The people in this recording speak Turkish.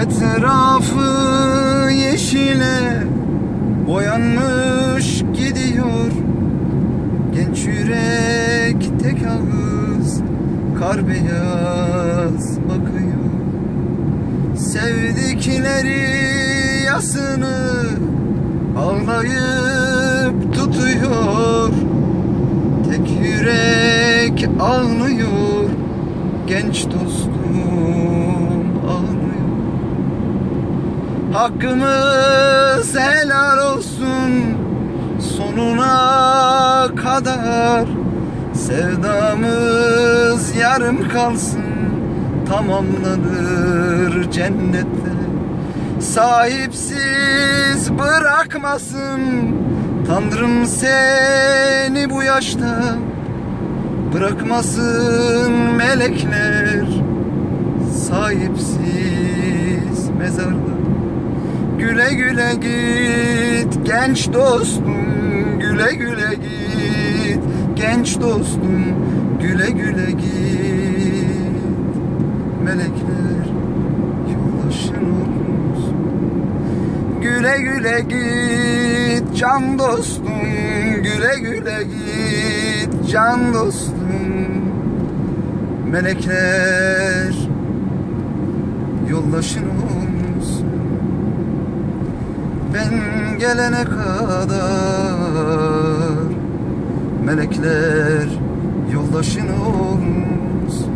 Etrafı yeşile boyanmış gidiyor. Genç yürek tek ağız kar beyaz bakıyor. Sevdikleri yasını ağlayıp tutuyor. Tek yürek ağlıyor genç dostum ağlıyor Hakkımız helal olsun sonuna kadar. Sevdamız yarım kalsın tamamlanır cennette. Sahipsiz bırakmasın Tanrım seni bu yaşta. Bırakmasın melekler Sahipsiz mezarda Güle güle git genç dostum Güle güle git genç dostum Güle güle git. Melekler yoldaşın olsun. Güle güle git can dostum Güle güle git can dostum. Melekler yoldaşın olsun Ben gelene kadar Melekler yoldaşın olsun